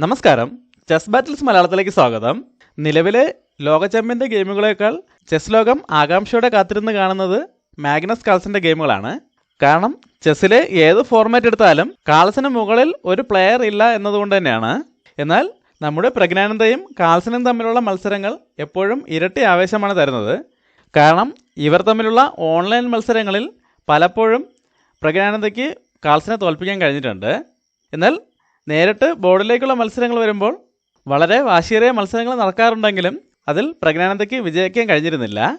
നമസ്കാരം. Chess battles മലയാളത്തിലേക്ക് സ്വാഗതം. നിലവിലെ ലോക ചാമ്പ്യന്റെ ഗെയിമുകളേക്കാൾ ചെസ് ലോകം ആകാംക്ഷയോടെ കാത്തിരുന്ന് കാണുന്നത് മാഗ്നസ് കാൾസിന്റെ ഗെയിമുകളാണ്. കാരണം ചെസ്സിലെ ഏത് ഫോർമാറ്റ് എടുത്താലും കാൾസിന് മുകളിൽ ഒരു പ്ലെയർ ഇല്ല എന്നതുകൊണ്ട് തന്നെയാണ്. എന്നാൽ നമ്മുടെ പ്രജ്ഞാനന്ദയും കാൾസിനും തമ്മിലുള്ള മത്സരങ്ങൾ എപ്പോഴും ഇരട്ടി ആവേശമാണ് തരുന്നത്. കാരണം ഇവർ തമ്മിലുള്ള ഓൺലൈൻ മത്സരങ്ങളിൽ പലപ്പോഴും പ്രജ്ഞാനന്ദയ്ക്ക് കാൾസിനെ തോൽപ്പിക്കാൻ കഴിഞ്ഞിട്ടുണ്ട്. എന്നാൽ നേരിട്ട് ബോർഡിലേക്കുള്ള മത്സരങ്ങൾ വരുമ്പോൾ വളരെ വാശിയേറിയ മത്സരങ്ങൾ നടക്കാറുണ്ടെങ്കിലും അതിൽ പ്രജ്ഞാനന്ദയ്ക്ക് വിജയിക്കാൻ കഴിഞ്ഞിരുന്നില്ല.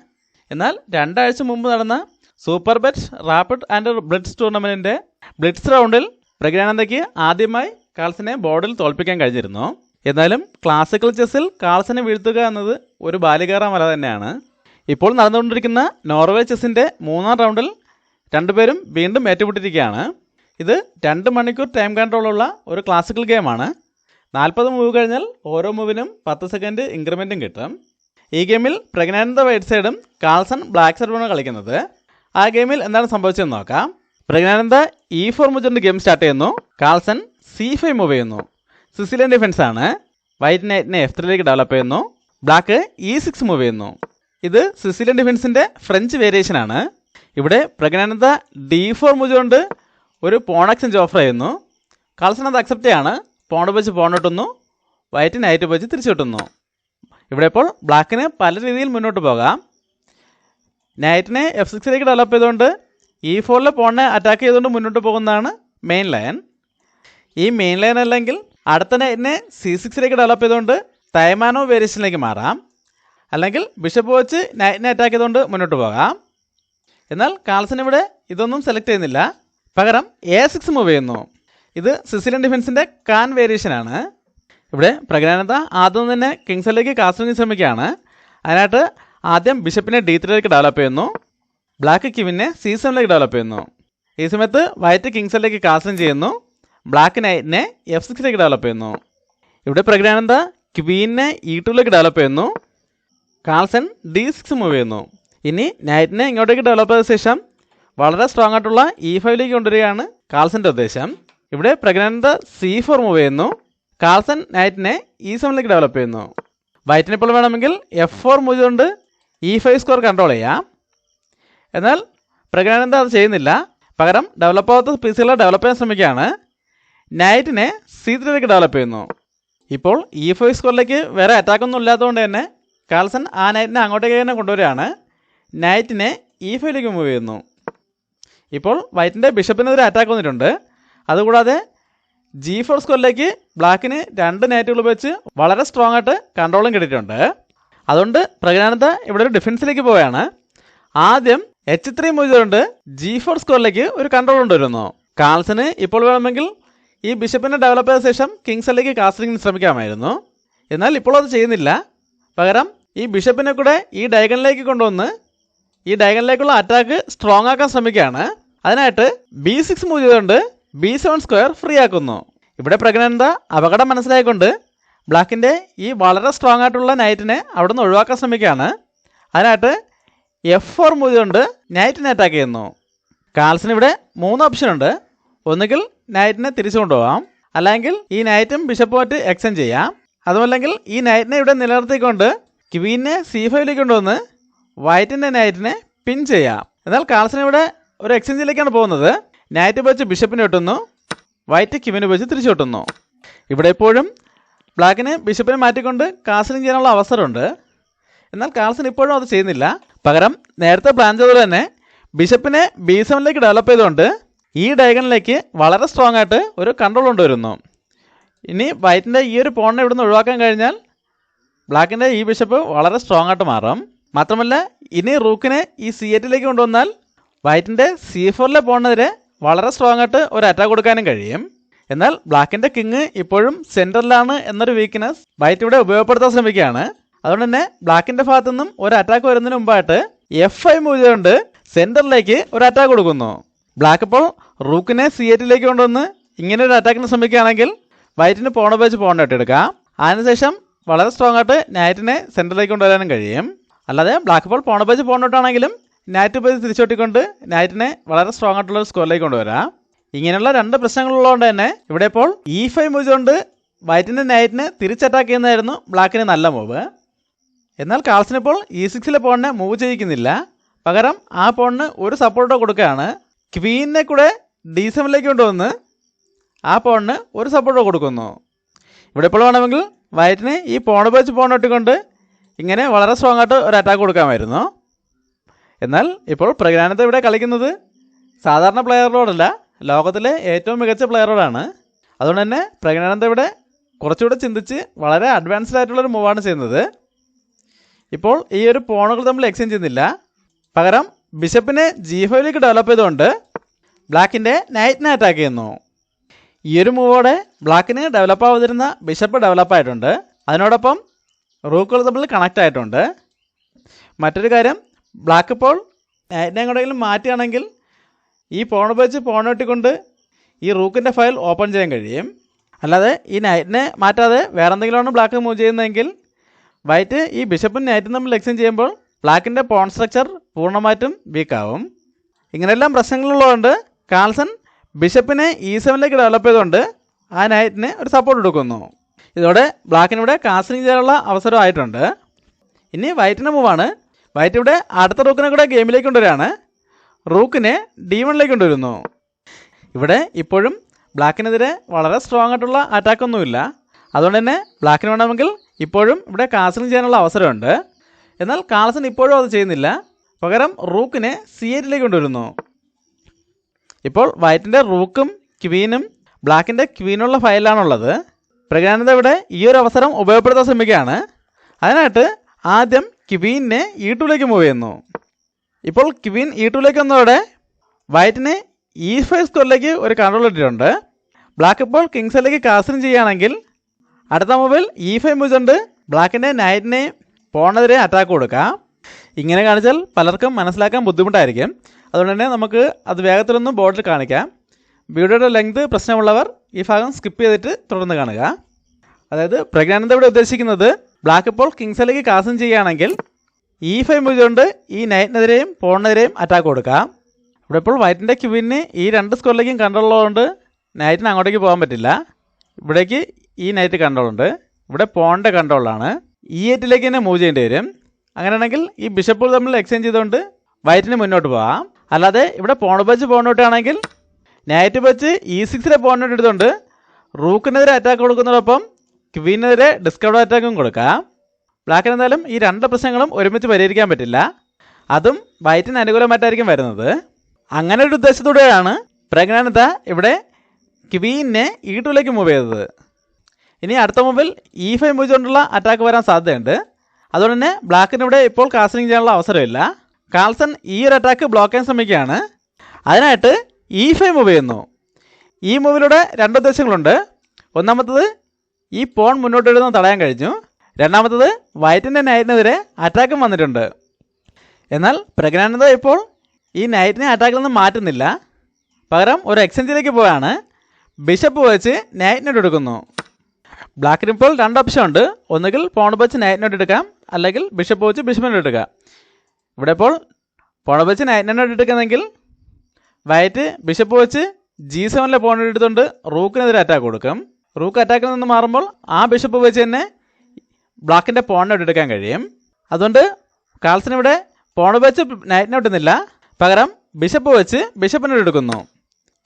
എന്നാൽ രണ്ടാഴ്ച മുമ്പ് നടന്ന super bet rapid and blitz ടൂർണമെന്റിന്റെ blitz റൗണ്ടിൽ പ്രജ്ഞാനന്ദയ്ക്ക് ആദ്യമായി കാൾസിനെ ബോർഡിൽ തോൽപ്പിക്കാൻ കഴിഞ്ഞിരുന്നു. എന്നാലും ക്ലാസിക്കൽ ചെസ്സിൽ കാൾസിനെ വീഴ്ത്തുക എന്നത് ഒരു ബാലികാറ മല തന്നെയാണ്. ഇപ്പോൾ നടന്നുകൊണ്ടിരിക്കുന്ന നോർവേ ചെസ്സിന്റെ മൂന്നാം റൗണ്ടിൽ രണ്ടുപേരും വീണ്ടും ഏറ്റുമുട്ടിയിരിക്കുകയാണ്. ഇത് രണ്ട് മണിക്കൂർ ടൈം കൺട്രോളുള്ള ഒരു ക്ലാസിക്കൽ ഗെയിമാണ് നാൽപ്പത് മൂവ് കഴിഞ്ഞാൽ ഓരോ മൂവിനും പത്ത് സെക്കൻഡ് ഇൻക്രിമെന്റും കിട്ടും. ഈ ഗെയിമിൽ പ്രഗ്നാനന്ദ വൈറ്റ് സൈഡും കാൾസൺ ബ്ലാക്ക് സൈഡുമാണ് കളിക്കുന്നത്. ആ ഗെയിമിൽ എന്താണ് സംഭവിച്ചതെന്ന് നോക്കാം. പ്രഗ്നാനന്ദ ഇ ഫോർ മുജറിന്റെ ഗെയിം സ്റ്റാർട്ട് ചെയ്യുന്നു. കാൾസൺ സി ഫൈവ് മൂവ് ചെയ്യുന്നു. സിസിലിയൻ ഡിഫൻസ് ആണ്. വൈറ്റ് നൈറ്റിനെ എഫ് ത്രീയിലേക്ക് ഡെവലപ്പ് ചെയ്യുന്നു. ബ്ലാക്ക് ഇ സിക്സ് മൂവ് ചെയ്യുന്നു. ഇത് സിസിലിയൻ ഡിഫൻസിന്റെ ഫ്രഞ്ച് വേരിയേഷൻ ആണ്. ഇവിടെ പ്രഗ്നാനന്ദ ഡി ഫോർ മുജുകൊണ്ട് ഒരു പോൺ എക്സ്ചേഞ്ച് ഓഫർ ചെയ്യുന്നു കാൾസൺ അത് അക്സെപ്റ്റ് ചെയ്യാണ്. പോണ്ട് വെച്ച് പോൺ ഇട്ടുന്നു വൈറ്റ് നൈറ്റ് വെച്ച് തിരിച്ചു കിട്ടുന്നു. ഇവിടെ ഇപ്പോൾ ബ്ലാക്കിന് പല രീതിയിൽ മുന്നോട്ട് പോകാം. നൈറ്റിനെ എഫ് സിക്സിലേക്ക് ഡെവലപ്പ് ചെയ്തുകൊണ്ട് ഇ ഫോറിലെ പോണിനെ അറ്റാക്ക് ചെയ്തുകൊണ്ട് മുന്നോട്ട് പോകുന്നതാണ് മെയിൻ ലൈൻ ഈ മെയിൻ ലൈൻ അല്ലെങ്കിൽ അടുത്ത നൈറ്റിനെ സി സിക്സിലേക്ക് ഡെവലപ്പ് ചെയ്തുകൊണ്ട് തൈമാനോ വേരിയേഷനിലേക്ക് മാറാം. അല്ലെങ്കിൽ ബിഷപ്പ് വെച്ച് നൈറ്റിനെ അറ്റാക്ക് ചെയ്തുകൊണ്ട് മുന്നോട്ട് പോകാം. എന്നാൽ കാൾസൺ ഇവിടെ ഇതൊന്നും സെലക്ട് ചെയ്യുന്നില്ല. പകരം എ സിക്സ് മൂവ് ചെയ്യുന്നു. ഇത് സിസിലിയൻ ഡിഫൻസിന്റെ കാൻ വേരിയേഷൻ ആണ്. ഇവിടെ പ്രജ്ഞാനന്ദ ആദ്യം തന്നെ കിങ്സിലേക്ക് കാസ്റ്റിംഗ് ശ്രമിക്കുകയാണ്. അതിനായിട്ട് ആദ്യം ബിഷപ്പിനെ ഡി ത്രീയിലേക്ക് ഡെവലപ്പ് ചെയ്യുന്നു. ബ്ലാക്ക് കിവിനെ സി സെവനിലേക്ക് ഡെവലപ്പ് ചെയ്യുന്നു. ഈ സമയത്ത് വൈറ്റ് കിങ്സിലേക്ക് കാസ്റ്റിംഗ് ചെയ്യുന്നു. ബ്ലാക്ക് നൈറ്റിനെ എഫ് സിക്സിലേക്ക് ഡെവലപ്പ് ചെയ്യുന്നു. ഇവിടെ പ്രജ്ഞാനന്ദ ക്വീനെ ഇ ടുവിലേക്ക് ഡെവലപ്പ് ചെയ്യുന്നു. കാൾസൺ ഡി സിക്സ് മൂവ് ചെയ്യുന്നു. ഇനി നൈറ്റിനെ ഇങ്ങോട്ടേക്ക് ഡെവലപ്പ് ചെയ്ത ശേഷം വളരെ സ്ട്രോങ് ആയിട്ടുള്ള ഇ ഫൈവിലേക്ക് കൊണ്ടുവരികയാണ് കാൾസന്റെ ഉദ്ദേശം. ഇവിടെ പ്രഗ്നന്ത സി ഫോർ മൂവ് ചെയ്യുന്നു. കാൾസൺ നൈറ്റിനെ ഇ സെവനിലേക്ക് ഡെവലപ്പ് ചെയ്യുന്നു. വൈറ്റിനെ ഇപ്പോൾ വേണമെങ്കിൽ എഫ് ഫോർ മൂവ് ചെയ്തുകൊണ്ട് ഇ ഫൈവ് സ്കോർ കൺട്രോൾ ചെയ്യാം. എന്നാൽ പ്രഗ്നന്ത അത് ചെയ്യുന്നില്ല. പകരം ഡെവലപ്പ് ആവാത്ത പീസുകളെ ഡെവലപ്പ് ചെയ്യാൻ ശ്രമിക്കുകയാണ്. നൈറ്റിനെ സി ത്രീയിലേക്ക് ഡെവലപ്പ് ചെയ്യുന്നു. ഇപ്പോൾ ഇ ഫൈവ് സ്കോറിലേക്ക് വേറെ അറ്റാക്കൊന്നും ഇല്ലാത്തതുകൊണ്ട് തന്നെ കാൾസൺ ആ നൈറ്റിനെ അങ്ങോട്ടേക്ക് തന്നെ കൊണ്ടുവരികയാണ്. നൈറ്റിനെ ഇ ഫൈവിലേക്ക് മൂവ് ചെയ്യുന്നു. ഇപ്പോൾ വൈറ്റിന്റെ ബിഷപ്പിനെതിരെ അറ്റാക്ക് വന്നിട്ടുണ്ട്. അതുകൂടാതെ ജി ഫോർ സ്ക്വയറിലേക്ക് ബ്ലാക്കിന് രണ്ട് നേറ്റുകൾ ഉപയോഗിച്ച് വളരെ സ്ട്രോങ് ആയിട്ട് കൺട്രോളും കിട്ടിയിട്ടുണ്ട്. അതുകൊണ്ട് പ്രജ്ഞാനന്ദ ഇവിടെ ഒരു ഡിഫൻസിലേക്ക് പോവുകയാണ്. ആദ്യം എച്ച് ത്രീ മൂവിച്ചുകൊണ്ട് ജി ഫോർ സ്ക്വയറിലേക്ക് ഒരു കൺട്രോൾ കൊണ്ടുവരുന്നു. കാൾസിന് ഇപ്പോൾ വേണമെങ്കിൽ ഈ ബിഷപ്പിനെ ഡെവലപ്പ് ചെയ്ത ശേഷം കിങ്സിലേക്ക് കാസ്റ്റിംഗിന് ശ്രമിക്കാമായിരുന്നു. എന്നാൽ ഇപ്പോൾ അത് ചെയ്യുന്നില്ല. പകരം ഈ ബിഷപ്പിനെ കൂടെ ഈ ഡയഗണിലേക്ക് കൊണ്ടുവന്ന് ഈ ഡയഗണിലേക്കുള്ള അറ്റാക്ക് സ്ട്രോങ് ആക്കാൻ ശ്രമിക്കുകയാണ്. അതിനായിട്ട് ബി സിക്സ് മൂവ് ചെയ്തുകൊണ്ട് ബി സെവൻ സ്ക്വയർ ഫ്രീ ആക്കുന്നു. ഇവിടെ പ്രഗ്നന്ത അപകടം മനസ്സിലായിക്കൊണ്ട് ബ്ലാക്കിന്റെ ഈ വളരെ സ്ട്രോങ് ആയിട്ടുള്ള നൈറ്റിനെ അവിടെ നിന്ന് ഒഴിവാക്കാൻ ശ്രമിക്കുകയാണ്. അതിനായിട്ട് എഫ് ഫോർ മൂവ് ചെയ്തുകൊണ്ട് നൈറ്റിനെ അറ്റാക്ക് ചെയ്യുന്നു. കാൽസിന് ഇവിടെ മൂന്ന് ഓപ്ഷൻ ഉണ്ട്. ഒന്നുകിൽ നൈറ്റിനെ തിരിച്ചു കൊണ്ടുപോകാം. അല്ലെങ്കിൽ ഈ നൈറ്റും ബിഷപ്പുമായിട്ട് എക്സ്ചേഞ്ച് ചെയ്യാം. അതുമല്ലെങ്കിൽ ഈ നൈറ്റിനെ ഇവിടെ നിലനിർത്തിക്കൊണ്ട് ക്വീനെ സി ഫൈവിലേക്ക് കൊണ്ടുവന്ന് വൈറ്റിന്റെ നൈറ്റിനെ പിൻ ചെയ്യാം. എന്നാൽ കാൽസിന് ഇവിടെ ഒരു എക്സ്ചേഞ്ചിലേക്കാണ് പോകുന്നത്. നൈറ്റ് വെച്ച് ബിഷപ്പിനെ വെട്ടുന്നു വൈറ്റ് കിവിനെ വെച്ച് തിരിച്ചു വെട്ടുന്നു ഇവിടെ എപ്പോഴും ബ്ലാക്കിന് ബിഷപ്പിനെ മാറ്റിക്കൊണ്ട് കാസലിംഗ് ചെയ്യാനുള്ള അവസരമുണ്ട്. എന്നാൽ കാൾസൺ ഇപ്പോഴും അത് ചെയ്യുന്നില്ല. പകരം നേരത്തെ പ്ലാൻ ചെയ്തതുപോലെ തന്നെ ബിഷപ്പിനെ ബി സെവനിലേക്ക് ഡെവലപ്പ് ചെയ്തുകൊണ്ട് ഈ ഡയഗണിലേക്ക് വളരെ സ്ട്രോങ് ആയിട്ട് ഒരു കൺട്രോൾ കൊണ്ടുവരുന്നു. ഇനി വൈറ്റിന്റെ ഈ ഒരു പോണിനെ ഇവിടുന്ന് ഒഴിവാക്കാൻ കഴിഞ്ഞാൽ ബ്ലാക്കിന്റെ ഈ ബിഷപ്പ് വളരെ സ്ട്രോങ് ആയിട്ട് മാറും. മാത്രമല്ല ഇനി റൂക്കിനെ ഈ സി എറ്റിലേക്ക് കൊണ്ടുവന്നാൽ വൈറ്റിന്റെ സി ഫോറിലെ പോണിനെതിരെ വളരെ സ്ട്രോങ് ആയിട്ട് ഒരു അറ്റാക്ക് കൊടുക്കാനും കഴിയും. എന്നാൽ ബ്ലാക്കിന്റെ കിങ് ഇപ്പോഴും സെന്ററിലാണ് എന്നൊരു വീക്ക്നെസ് വൈറ്റ് ഇവിടെ ഉപയോഗപ്പെടുത്താൻ ശ്രമിക്കുകയാണ്. അതുകൊണ്ട് തന്നെ ബ്ലാക്കിന്റെ ഭാഗത്തു നിന്നും ഒരു അറ്റാക്ക് വരുന്നതിന് മുമ്പായിട്ട് എഫ് ഐ മൂവ് ചെയ്തുകൊണ്ട് സെന്ററിലേക്ക് ഒരു അറ്റാക്ക് കൊടുക്കുന്നു. ബ്ലാക്ക് ഇപ്പോൾ റൂക്കിനെ സി എറ്റിലേക്ക് കൊണ്ടുവന്ന് ഇങ്ങനെ ഒരു അറ്റാക്കിന് ശ്രമിക്കുകയാണെങ്കിൽ വൈറ്റിന് പോണ ഉപയോഗിച്ച് പോണ്ട എടുക്കാം അതിനുശേഷം വളരെ സ്ട്രോങ് ആയിട്ട് നൈറ്റിനെ സെന്ററിലേക്ക് കൊണ്ടുവരാനും കഴിയും. അല്ലാതെ ബ്ലാക്ക് ബോൾ പോണ പേജ് പോണിട്ടാണെങ്കിലും നൈറ്റ് പോയി തിരിച്ചോട്ടിക്കൊണ്ട് നൈറ്റിനെ വളരെ സ്ട്രോങ് ആയിട്ടുള്ള ഒരു സ്കോറിലേക്ക് കൊണ്ടുവരാം. ഇങ്ങനെയുള്ള രണ്ട് പ്രശ്നങ്ങളുള്ളതുകൊണ്ട് തന്നെ ഇവിടെ ഇപ്പോൾ ഇ ഫൈവ് മൂവ് കൊണ്ട് വൈറ്റിന്റെ നൈറ്റിനെ തിരിച്ചറ്റാക്ക് ചെയ്യുന്നതായിരുന്നു ബ്ലാക്കിന് നല്ല മൂവ് എന്നാൽ കാൾസിനിപ്പോൾ ഇ സിക്സിലെ പോണിനെ മൂവ് ചെയ്യിക്കുന്നില്ല. പകരം ആ പോണിന് ഒരു സപ്പോർട്ടോ കൊടുക്കുകയാണ്. ക്വീനിനെ കൂടെ ഡി സെവനിലേക്ക് കൊണ്ടുവന്ന് ആ പോണിന് ഒരു സപ്പോർട്ടോ കൊടുക്കുന്നു. ഇവിടെ ഇപ്പോൾ വേണമെങ്കിൽ വൈറ്റിന് ഈ പോണ് വെച്ച് പോൺ ഇട്ടുകൊണ്ട് ഇങ്ങനെ വളരെ സ്ട്രോങ് ആയിട്ട് ഒരു അറ്റാക്ക് കൊടുക്കാമായിരുന്നു. എന്നാൽ ഇപ്പോൾ പ്രജ്ഞാനത ഇവിടെ കളിക്കുന്നത് സാധാരണ പ്ലെയറിനോടല്ല ലോകത്തിലെ ഏറ്റവും മികച്ച പ്ലെയറോടാണ്. അതുകൊണ്ട് തന്നെ പ്രജ്ഞാനന്ദ ഇവിടെ കുറച്ചുകൂടെ ചിന്തിച്ച് വളരെ അഡ്വാൻസ്ഡ് ആയിട്ടുള്ളൊരു മൂവാണ് ചെയ്യുന്നത്. ഇപ്പോൾ ഈ ഒരു പോണുകൾ തമ്മിൽ എക്സ്ചേഞ്ച് ചെയ്യുന്നില്ല. പകരം ബിഷപ്പിനെ ജി ഫൈവിലേക്ക് ഡെവലപ്പ് ചെയ്തുകൊണ്ട് ബ്ലാക്കിന്റെ നൈറ്റിനെ അറ്റാക്ക് ചെയ്യുന്നു. ഈ ഒരു മൂവോടെ ബ്ലാക്കിന് ഡെവലപ്പ് ആവാതിരുന്ന ബിഷപ്പ് ഡെവലപ്പ് ആയിട്ടുണ്ട്. അതിനോടൊപ്പം റൂക്കുകൾ തമ്മിൽ കണക്റ്റ് ആയിട്ടുണ്ട്. മറ്റൊരു കാര്യം ബ്ലാക്ക് പോൾ നൈറ്റിനെ എങ്ങോട്ടെങ്കിലും മാറ്റുകയാണെങ്കിൽ ഈ പോൺ ഉപയോഗിച്ച് പോൺ വെട്ടിക്കൊണ്ട് ഈ റൂക്കിന്റെ ഫയൽ ഓപ്പൺ ചെയ്യാൻ കഴിയും. അല്ലാതെ ഈ നൈറ്റിനെ മാറ്റാതെ വേറെ എന്തെങ്കിലുമാണ് ബ്ലാക്ക് മൂവ് ചെയ്യുന്നതെങ്കിൽ വൈറ്റ് ഈ ബിഷപ്പും നൈറ്റും തമ്മിൽ എക്സ്ചേഞ്ച് ചെയ്യുമ്പോൾ ബ്ലാക്കിന്റെ പോൺ സ്ട്രക്ചർ പൂർണമായിട്ടും വീക്കാവും ഇങ്ങനെയെല്ലാം പ്രശ്നങ്ങളുള്ളതുകൊണ്ട് കാൾസൺ ബിഷപ്പിനെ ഇ സെവനിലേക്ക് ഡെവലപ്പ് ചെയ്തുകൊണ്ട് ആ നൈറ്റിന് ഒരു സപ്പോർട്ട് കൊടുക്കുന്നു. ഇതോടെ ബ്ലാക്കിനിവിടെ കാസ്റ്റിംഗ് ചെയ്യാനുള്ള അവസരമായിട്ടുണ്ട് ഇനി വൈറ്റിന്റെ മൂവാണ് വൈറ്റ് ഇവിടെ അടുത്ത റൂക്കിനെ കൂടെ ഗെയിമിലേക്ക് കൊണ്ടുവരികയാണ്. റൂക്കിനെ ഡി വണിലേക്ക് കൊണ്ടുവരുന്നു. ഇവിടെ ഇപ്പോഴും ബ്ലാക്കിനെതിരെ വളരെ സ്ട്രോങ് ആയിട്ടുള്ള അറ്റാക്കൊന്നുമില്ല അതുകൊണ്ട് തന്നെ ബ്ലാക്കിന് വേണമെങ്കിൽ ഇപ്പോഴും ഇവിടെ കാസിലിംഗ് ചെയ്യാനുള്ള അവസരമുണ്ട്. എന്നാൽ കാൾസൺ ഇപ്പോഴും അത് ചെയ്യുന്നില്ല. പകരം റൂക്കിനെ സി എറ്റിലേക്ക് കൊണ്ടുവരുന്നു. ഇപ്പോൾ വൈറ്റിന്റെ റൂക്കും ക്വീനും ബ്ലാക്കിന്റെ ക്വീനുള്ള ഫയലിലാണുള്ളത്. പ്രജ്ഞാനന്ദ ഇവിടെ ഈ ഒരു അവസരം ഉപയോഗപ്പെടുത്താൻ ശ്രമിക്കുകയാണ്. അതിനായിട്ട് ആദ്യം ക്വീനിനെ ഇ ടുവിലേക്ക് മൂവ് ചെയ്യുന്നു. ഇപ്പോൾ ക്വീൻ ഇ ടുവിലേക്ക് വന്നതോടെ വൈറ്റിന് ഇ ഫൈവ് സ്കോറിലേക്ക് ഒരു കൺട്രോൾ ഇട്ടിട്ടുണ്ട്. ബ്ലാക്ക് ഇപ്പോൾ കിങ്സിലേക്ക് കാസിന് ചെയ്യുകയാണെങ്കിൽ അടുത്ത മൂവിൽ ഇ ഫൈവ് മൂവ് കൊണ്ട് ബ്ലാക്കിന്റെ നൈറ്റിനെ പോണെതിരെ അറ്റാക്ക് കൊടുക്കാം. ഇങ്ങനെ കാണിച്ചാൽ പലർക്കും മനസ്സിലാക്കാൻ ബുദ്ധിമുട്ടായിരിക്കും. അതുകൊണ്ട് തന്നെ നമുക്ക് അത് വേഗത്തിലൊന്ന് ബോർഡിൽ കാണിക്കാം. വീഡിയോയുടെ ലെങ്ത് പ്രശ്നമുള്ളവർ ഈ ഭാഗം സ്കിപ്പ് ചെയ്തിട്ട് തുടർന്ന് കാണുക. അതായത് പ്രജ്ഞാനന്ദ ഇവിടെ ഉദ്ദേശിക്കുന്നത് ബ്ലാക്ക് ഇപ്പോൾ കിങ്സിലേക്ക് കാസം ചെയ്യുകയാണെങ്കിൽ ഇ ഫൈവ് മൂവ് കൊണ്ട് ഈ നൈറ്റിനെതിരെയും പോണിനെതിരെയും അറ്റാക്ക് കൊടുക്കാം. ഇവിടെ ഇപ്പോൾ വൈറ്റിന്റെ ക്യൂവിന് ഈ രണ്ട് സ്കോറിലേക്കും കൺട്രോൾ ഉള്ളതുകൊണ്ട് നൈറ്റിന് അങ്ങോട്ടേക്ക് പോകാൻ പറ്റില്ല. ഇവിടേക്ക് ഈ നൈറ്റ് കൺട്രോൾ ഉണ്ട്. ഇവിടെ പോണിന്റെ കൺട്രോളാണ് ഈ എയ്റ്റിലേക്ക് തന്നെ മൂവ് ചെയ്യേണ്ടി വരും. അങ്ങനെയാണെങ്കിൽ ഈ ബിഷപ്പുകൾ തമ്മിൽ എക്സ്ചേഞ്ച് ചെയ്തുകൊണ്ട് വൈറ്റിന് മുന്നോട്ട് പോകാം. അല്ലാതെ ഇവിടെ പോൺ ബച്ച് പോണോട്ടാണെങ്കിൽ നൈറ്റ് ബച്ച് ഇ സിക്സിലെ പോണോട്ട് എടുത്തുകൊണ്ട് റൂക്കിനെതിരെ അറ്റാക്ക് കൊടുക്കുന്നതോടൊപ്പം ക്വീനെതിരെ ഡിസ്കൗണ്ട് അറ്റാക്കും കൊടുക്കാം. ബ്ലാക്കിന് എന്തായാലും ഈ രണ്ട് പ്രശ്നങ്ങളും ഒരുമിച്ച് പരിഹരിക്കാൻ പറ്റില്ല. അതും വൈറ്റിന് അനുകൂലമായിട്ടായിരിക്കും വരുന്നത്. അങ്ങനെ ഒരു ഉദ്ദേശത്തോടെയാണ് പ്രജ്ഞാനത ഇവിടെ ക്വീനെ ഇ ടുവിലേക്ക് മൂവ് ചെയ്തത്. ഇനി അടുത്ത മുമ്പിൽ ഇ ഫൈവ് മൂവ് കൊണ്ടുള്ള അറ്റാക്ക് വരാൻ സാധ്യതയുണ്ട്. അതുകൊണ്ട് തന്നെ ബ്ലാക്കിന് ഇവിടെ ഇപ്പോൾ കാസ്റ്റിംഗ് ചെയ്യാനുള്ള അവസരമില്ല. കാൾസൺ ഈ ഒരു അറ്റാക്ക് ബ്ലോക്ക് ചെയ്യാൻ ശ്രമിക്കുകയാണ്. അതിനായിട്ട് ഇ ഫൈവ് മൂവ് ചെയ്യുന്നു. ഈ മൂവിലൂടെ രണ്ട് ഉദ്ദേശങ്ങളുണ്ട്. ഒന്നാമത്തത് ഈ പോൺ മുന്നോട്ട് ഇടുന്നത് തടയാൻ കഴിഞ്ഞു. രണ്ടാമത്തത് വൈറ്റിന്റെ നൈറ്റിനെതിരെ അറ്റാക്കും വന്നിട്ടുണ്ട്. എന്നാൽ പ്രജ്ഞാനന്ദ ഇപ്പോൾ ഈ നൈറ്റിനെ അറ്റാക്കിൽ നിന്ന് മാറ്റുന്നില്ല. പകരം ഒരു എക്സ്ചേഞ്ചിലേക്ക് പോയാണ്. ബിഷപ്പ് വെച്ച് നൈറ്റിനോട്ട് എടുക്കുന്നു. ബ്ലാക്കിന് ഇപ്പോൾ രണ്ട് ഓപ്ഷൻ ഉണ്ട്. ഒന്നുകിൽ പോൺ വെച്ച് നൈറ്റിനോട്ട് എടുക്കാം. അല്ലെങ്കിൽ ബിഷപ്പ് വെച്ച് ബിഷപ്പിനോട്ട് എടുക്കാം. ഇവിടെ ഇപ്പോൾ പോൺ വെച്ച് നൈറ്റിനോട്ട് എടുക്കുന്നെങ്കിൽ വൈറ്റ് ബിഷപ്പ് വെച്ച് ജി സെവനിലെ പോൺ എടുത്തുകൊണ്ട് റൂക്കിനെതിരെ അറ്റാക്ക് കൊടുക്കും. റൂക്ക് അറ്റാക്കിൽ നിന്ന് മാറുമ്പോൾ ആ ബിഷപ്പ് വെച്ച് തന്നെ ബ്ലാക്കിന്റെ പോണിനോട്ട് എടുക്കാൻ കഴിയും. അതുകൊണ്ട് കാൾസിന് ഇവിടെ പോൺ വെച്ച് നൈറ്റിനോട്ട് ഇടുന്നില്ല. പകരം ബിഷപ്പ് വെച്ച് ബിഷപ്പിനോട് എടുക്കുന്നു.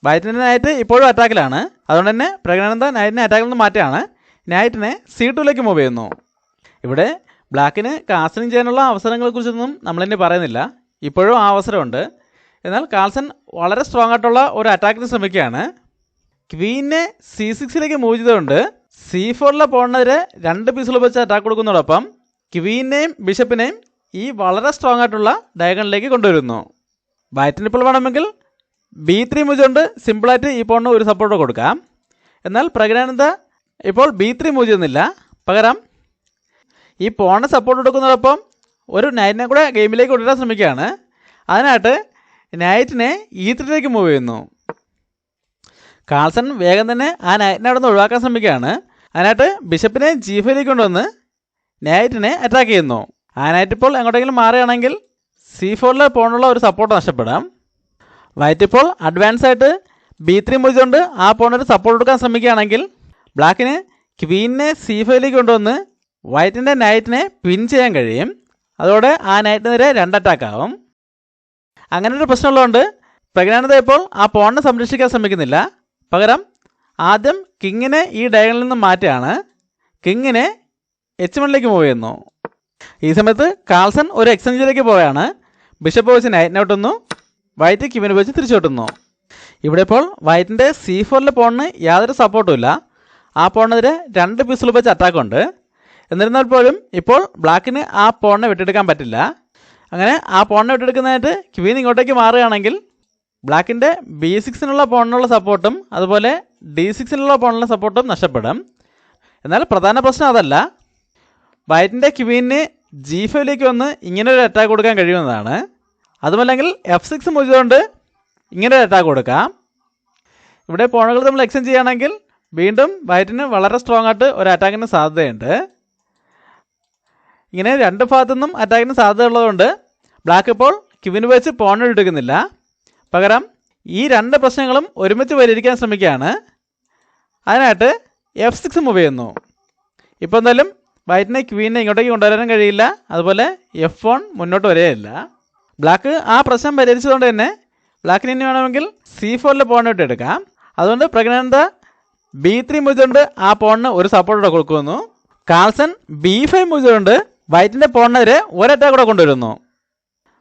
വൈറ്റിന്റെ നൈറ്റ് ഇപ്പോഴും അറ്റാക്കിലാണ് അതുകൊണ്ട് തന്നെ പ്രജ്ഞാനന്ദ നൈറ്റിനെ അറ്റാക്കിൽ നിന്ന് മാറ്റുകയാണ്. നൈറ്റിനെ സി ടുവിലേക്ക് മൂവ് ചെയ്യുന്നു. ഇവിടെ ബ്ലാക്കിന് കാസ്റ്റിംഗ് ചെയ്യാനുള്ള അവസരങ്ങളെക്കുറിച്ചൊന്നും നമ്മളിനി പറയുന്നില്ല. ഇപ്പോഴും ആ അവസരമുണ്ട്. എന്നാൽ കാൾസൺ വളരെ സ്ട്രോങ് ആയിട്ടുള്ള ഒരു അറ്റാക്കിന് ശ്രമിക്കുകയാണ്. ക്വീനെ സി സിക്സിലേക്ക് മൂവ് ചെയ്തുകൊണ്ട് സി ഫോറിലെ പോണവരെ രണ്ട് പീസുകൾ വെച്ച് അറ്റാക്ക് കൊടുക്കുന്നതോടൊപ്പം ക്വീനെയും ബിഷപ്പിനെയും ഈ വളരെ സ്ട്രോങ് ആയിട്ടുള്ള ഡയഗണിലേക്ക് കൊണ്ടുവരുന്നു. വൈറ്റിന് ഇപ്പോൾ വേണമെങ്കിൽ ബി ത്രീ മൂവ് കൊണ്ട് സിമ്പിളായിട്ട് ഈ പോണിന് ഒരു സപ്പോർട്ട് കൊടുക്കാം. എന്നാൽ പ്രജ്ഞാനന്ദ ഇപ്പോൾ ബി ത്രീ മൂവ് ചെയ്യുന്നില്ല. പകരം ഈ പോണിന് സപ്പോർട്ട് കൊടുക്കുന്നതോടൊപ്പം ഒരു നൈറ്റിനെ കൂടെ ഗെയിമിലേക്ക് കൊണ്ടുവരാൻ ശ്രമിക്കുകയാണ്. അതിനായിട്ട് നൈറ്റിനെ ഈ ത്രീയിലേക്ക് മൂവ് ചെയ്യുന്നു. കാൾസൺ വേഗം തന്നെ ആ നൈറ്റിനെ അവിടെ നിന്ന് ഒഴിവാക്കാൻ ശ്രമിക്കുകയാണ്. അതിനായിട്ട് ബിഷപ്പിനെ ജീഫിലേക്ക് കൊണ്ടുവന്ന് നൈറ്റിനെ അറ്റാക്ക് ചെയ്യുന്നു. ആ നൈറ്റ് ഇപ്പോൾ എങ്ങോട്ടെങ്കിലും മാറുകയാണെങ്കിൽ സി ഫോറിൽ പോണുള്ള ഒരു സപ്പോർട്ട് നഷ്ടപ്പെടാം. വൈറ്റ് ഇപ്പോൾ അഡ്വാൻസ് ആയിട്ട് ബി ത്രീ മുറിച്ചുകൊണ്ട് ആ പോണൊരു സപ്പോർട്ട് കൊടുക്കാൻ ശ്രമിക്കുകയാണെങ്കിൽ ബ്ലാക്കിന് ക്വീനിനെ സി ഫൈവിലേക്ക് കൊണ്ടുവന്ന് വൈറ്റിന്റെ നൈറ്റിനെ പിൻ ചെയ്യാൻ കഴിയും. അതോടെ ആ നൈറ്റിനെതിരെ രണ്ട് അറ്റാക്ക് ആവും. അങ്ങനെ ഒരു പ്രശ്നമുള്ളതുകൊണ്ട് പ്രജ്ഞാനത ഇപ്പോൾ ആ പോണിനെ സംരക്ഷിക്കാൻ ശ്രമിക്കുന്നില്ല. പകരം ആദ്യം കിങ്ങിനെ ഈ ഡയഗണിൽ നിന്ന് മാറ്റുകയാണ്. കിങ്ങിനെ എച്ച് വണ്ണിലേക്ക് മൂവ് ചെയ്യുന്നു ഈ സമയത്ത് കാൾസൺ ഒരു എക്സ്ചേഞ്ചിലേക്ക് പോവുകയാണ്. ബിഷപ്പ് വെച്ച് നൈറ്റിനെ വിട്ടുന്നു വൈറ്റ് കിവിനെ വെച്ച് തിരിച്ചോട്ടുന്നു ഇവിടെ ഇപ്പോൾ വൈറ്റിന്റെ സി ഫോറിലെ പോണിന് യാതൊരു സപ്പോർട്ടും ഇല്ല. ആ പോണിനെതിരെ രണ്ട് പീസുകൾ വെച്ച് അറ്റാക്ക് ഉണ്ട്. എന്നിരുന്നാൽ പോലും ഇപ്പോൾ ബ്ലാക്കിന് ആ പോണിനെ വിട്ടെടുക്കാൻ പറ്റില്ല. അങ്ങനെ ആ പോണിനെ വിട്ടെടുക്കുന്നതായിട്ട് ക്വീൻ ഇങ്ങോട്ടേക്ക് മാറുകയാണെങ്കിൽ ബ്ലാക്കിന്റെ ബി സിക്സിനുള്ള പോണിനുള്ള സപ്പോർട്ടും അതുപോലെ ഡി സിക്സിനുള്ള പോണിനുള്ള സപ്പോർട്ടും നഷ്ടപ്പെടും. എന്നാൽ പ്രധാന പ്രശ്നം അതല്ല. വൈറ്റിന്റെ ക്വീനിന് ജി ഫൈവിലേക്ക് വന്ന് ഇങ്ങനെ ഒരു അറ്റാക്ക് കൊടുക്കാൻ കഴിയുന്നതാണ്. അതുമല്ലെങ്കിൽ എഫ് സിക്സ് മുറിച്ചുകൊണ്ട് ഇങ്ങനെ ഒരു അറ്റാക്ക് കൊടുക്കാം. ഇവിടെ ഫോണുകൾ നമ്മൾ എക്സ്ചേഞ്ച് ചെയ്യുകയാണെങ്കിൽ വീണ്ടും വൈറ്റിന് വളരെ സ്ട്രോങ് ആയിട്ട് ഒരു അറ്റാക്കിന് സാധ്യതയുണ്ട്. ഇങ്ങനെ രണ്ട് ഭാഗത്തു നിന്നും അറ്റാക്കിന് സാധ്യത ഉള്ളതുകൊണ്ട് ബ്ലാക്ക് ഇപ്പോൾ ക്യൂവിന് വെച്ച് പോൺ എടുക്കുന്നില്ല. പകരം ഈ രണ്ട് പ്രശ്നങ്ങളും ഒരുമിച്ച് പരിഹരിക്കാൻ ശ്രമിക്കുകയാണ്. അതിനായിട്ട് എഫ് സിക്സ് മൂവ് ചെയ്യുന്നു. ഇപ്പോൾ എന്തായാലും വൈറ്റിനെ ക്വീനെ ഇങ്ങോട്ടേക്ക് കൊണ്ടുവരാനും കഴിയില്ല. അതുപോലെ എഫ് വൺ മുന്നോട്ട് വരികയില്ല. ബ്ലാക്ക് ആ പ്രശ്നം പരിഹരിച്ചതുകൊണ്ട് തന്നെ ബ്ലാക്കിന് ഇനി വേണമെങ്കിൽ സി ഫോറിൽ പോണിട്ട് എടുക്കാം. അതുകൊണ്ട് പ്രഗ്നന്ത ബി ത്രീ മുറിച്ചുകൊണ്ട് ആ പോണിന് ഒരു സപ്പോർട്ട് കൊടുക്കുന്നു. കാൾസൺ ബി ഫൈവ് മുറിച്ചുകൊണ്ട് വൈറ്റിന്റെ പോണിനെതിരെ ഒരറ്റാക്കൂടെ കൊണ്ടുവരുന്നു.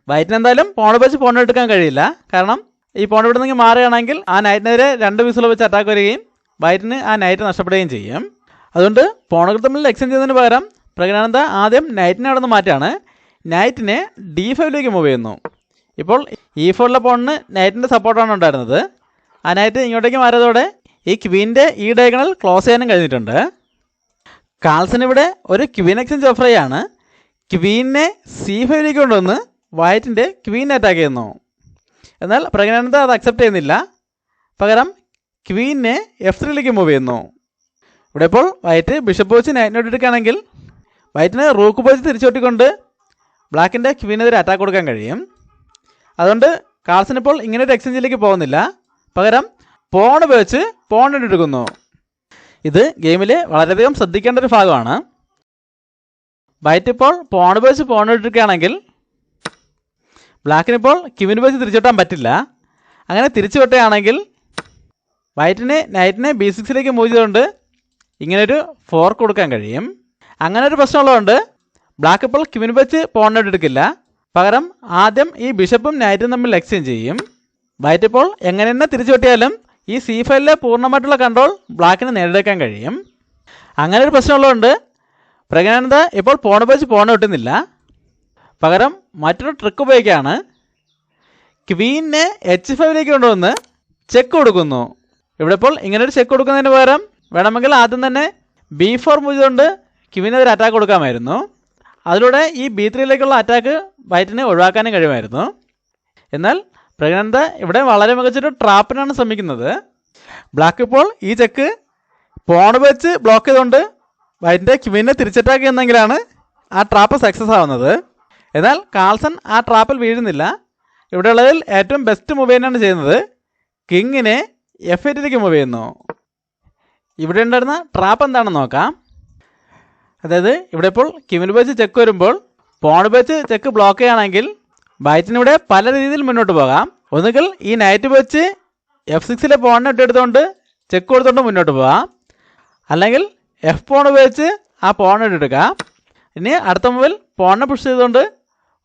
വൈറ്റിന് എന്തായാലും ഫോൺ വെച്ച് ഫോൺ എടുക്കാൻ കഴിയില്ല. കാരണം ഈ ഫോൺ ഇവിടെ നിന്ന് മാറുകയാണെങ്കിൽ ആ നൈറ്റിനെതിരെ രണ്ട് വിസിൽ വെച്ച് അറ്റാക്ക് വരികയും വൈറ്റിന് ആ നൈറ്റ് നഷ്ടപ്പെടുകയും ചെയ്യും. അതുകൊണ്ട് ഫോണുകൾ തമ്മിൽ എക്സ്ചേഞ്ച് ചെയ്യുന്നതിന് പകരം പ്രജ്ഞാനന്ദ ആദ്യം നൈറ്റിനെ അവിടെ നിന്ന് മാറ്റാണ് നൈറ്റിനെ ഡി ഫൈവിലേക്ക് മൂവ് ചെയ്യുന്നു. ഇപ്പോൾ ഈ ഫോറിലെ പോണിന് നൈറ്റിന്റെ സപ്പോർട്ടാണ് ഉണ്ടായിരുന്നത്. ആ നൈറ്റ് ഇങ്ങോട്ടേക്ക് മാറിയതോടെ ഈ ക്വീന്റെ ഈ ഡയഗണൽ ക്ലോസ് ചെയ്യാനും കഴിഞ്ഞിട്ടുണ്ട്. കാൾസൺ ഇവിടെ ഒരു ക്വീൻ എക്സ്ചേഞ്ച് ഓഫർ ചെയ്യാണ്. ക്വീനെ സി ഫൈവിലേക്ക് കൊണ്ടുവന്ന് വൈറ്റിന്റെ ക്വീൻ അറ്റാക്ക് ചെയ്യുന്നു എന്നാൽ പ്രജ്ഞാനന്ദ അത് അക്സെപ്റ്റ് ചെയ്യുന്നില്ല. പകരം ക്വീനെ എഫ് ത്രീയിലേക്ക് മൂവ് ചെയ്യുന്നു. ഇവിടെ ഇപ്പോൾ വൈറ്റ് ബിഷപ്പ് വെച്ച് നൈറ്റിനോട്ട് എടുക്കുകയാണെങ്കിൽ വൈറ്റിന് റൂക്ക് വെച്ച് തിരിച്ചോട്ടിക്കൊണ്ട് ബ്ലാക്കിന്റെ ക്വീനെതിരെ അറ്റാക്ക് കൊടുക്കാൻ കഴിയും. അതുകൊണ്ട് കാൾസൺ ഇപ്പോൾ ഇങ്ങനെ ഒരു എക്സ്ചേഞ്ചിലേക്ക് പോകുന്നില്ല. പകരം പോൺ ഉപയോഗിച്ച് പോൺ എടുക്കുന്നു. ഇത് ഗെയിമിൽ വളരെയധികം ശ്രദ്ധിക്കേണ്ട ഒരു ഭാഗമാണ്. വൈറ്റ് ഇപ്പോൾ പോൺ ഉപയോഗിച്ച് പോൺ എടുക്കുകയാണെങ്കിൽ ബ്ലാക്കിന് ഇപ്പോൾ കിവിന് ഉപയോഗിച്ച് തിരിച്ചുവിട്ടാൻ പറ്റില്ല. അങ്ങനെ തിരിച്ചു വിട്ടുകയാണെങ്കിൽ വൈറ്റിന് നൈറ്റിനെ ബി സിക്സിലേക്ക് മൂവ് ചെയ്തുകൊണ്ട് ഇങ്ങനൊരു ഫോർ കൊടുക്കാൻ കഴിയും. അങ്ങനെ ഒരു പ്രശ്നമുള്ളതുകൊണ്ട് ബ്ലാക്ക് ഇപ്പോൾ ക്വിൻ വെച്ച് പോണിനോട്ട് എടുക്കില്ല. പകരം ആദ്യം ഈ ബിഷപ്പും നൈറ്റും തമ്മിൽ എക്സ്ചേഞ്ച് ചെയ്യും. വൈറ്റ് ഇപ്പോൾ എങ്ങനെ തന്നെ തിരിച്ചു ഈ സി ഫൈലിലെ പൂർണമായിട്ടുള്ള കൺട്രോൾ ബ്ലാക്കിന് നേടിയെടുക്കാൻ കഴിയും. അങ്ങനെ ഒരു പ്രശ്നമുള്ളതുകൊണ്ട് പ്രജ്ഞാനന്ദ ഇപ്പോൾ പോണ വെച്ച് പോണ കിട്ടുന്നില്ല പകരം മറ്റൊരു ട്രിക്ക് ഉപയോഗിക്കുകയാണ്. ക്വീനെ എച്ച് ഫൈവിലേക്ക് കൊണ്ടുവന്ന് ചെക്ക് കൊടുക്കുന്നു. ഇവിടെ ഇപ്പോൾ ഇങ്ങനെ ഒരു ചെക്ക് കൊടുക്കുന്നതിന് പകരം വേണമെങ്കിൽ ആദ്യം തന്നെ ബി ഫോർ ക്വീനെ ക്വീനെതിരെ അറ്റാക്ക് കൊടുക്കാമായിരുന്നു. അതിലൂടെ ഈ ബി ത്രീയിലേക്കുള്ള അറ്റാക്ക് വൈറ്റിനെ ഒഴിവാക്കാനും കഴിയുമായിരുന്നു. എന്നാൽ പ്രഗ്നന്ത ഇവിടെ വളരെ മികച്ചൊരു ട്രാപ്പിനാണ് ശ്രമിക്കുന്നത്. ബ്ലാക്ക് ഇപ്പോൾ ഈ ചെക്ക് പോൺ വെച്ച് ബ്ലോക്ക് ചെയ്തുകൊണ്ട് വൈറ്റിന്റെ ക്വീനെ തിരിച്ചറ്റാക്ക് എന്നെങ്കിലാണ് ആ ട്രാപ്പ് സക്സസ് ആവുന്നത്. എന്നാൽ കാൾസൺ ആ ട്രാപ്പിൽ വീഴുന്നില്ല. ഇവിടെയുള്ളതിൽ ഏറ്റവും ബെസ്റ്റ് മൂവ് തന്നെയാണ് ചെയ്യുന്നത്. കിങ്ങിനെ എഫ് എയ്റ്റിലേക്ക് മൂവ് ചെയ്യുന്നു. ഇവിടെ ഉണ്ടായിരുന്ന ട്രാപ്പ് എന്താണെന്ന് നോക്കാം. അതായത് ഇവിടെ ഇപ്പോൾ കിമിൽ ബേച്ച് ചെക്ക് വരുമ്പോൾ പോൺ ബേച്ച് ചെക്ക് ബ്ലോക്ക് ചെയ്യുകയാണെങ്കിൽ ബൈറ്റിനിവിടെ പല രീതിയിൽ മുന്നോട്ട് പോകാം. ഒന്നുകിൽ ഈ നൈറ്റ് വെച്ച് എഫ് സിക്സിലെ പോണിനെ ഇട്ടെടുത്തുകൊണ്ട് ചെക്ക് കൊടുത്തുകൊണ്ട് മുന്നോട്ട് പോകാം. അല്ലെങ്കിൽ എഫ് പോൺ ഉപയോഗിച്ച് ആ പോൺ എടുക്കാം ഇനി അടുത്ത മുമ്പിൽ പോണിനെ പുഷ് ചെയ്തുകൊണ്ട്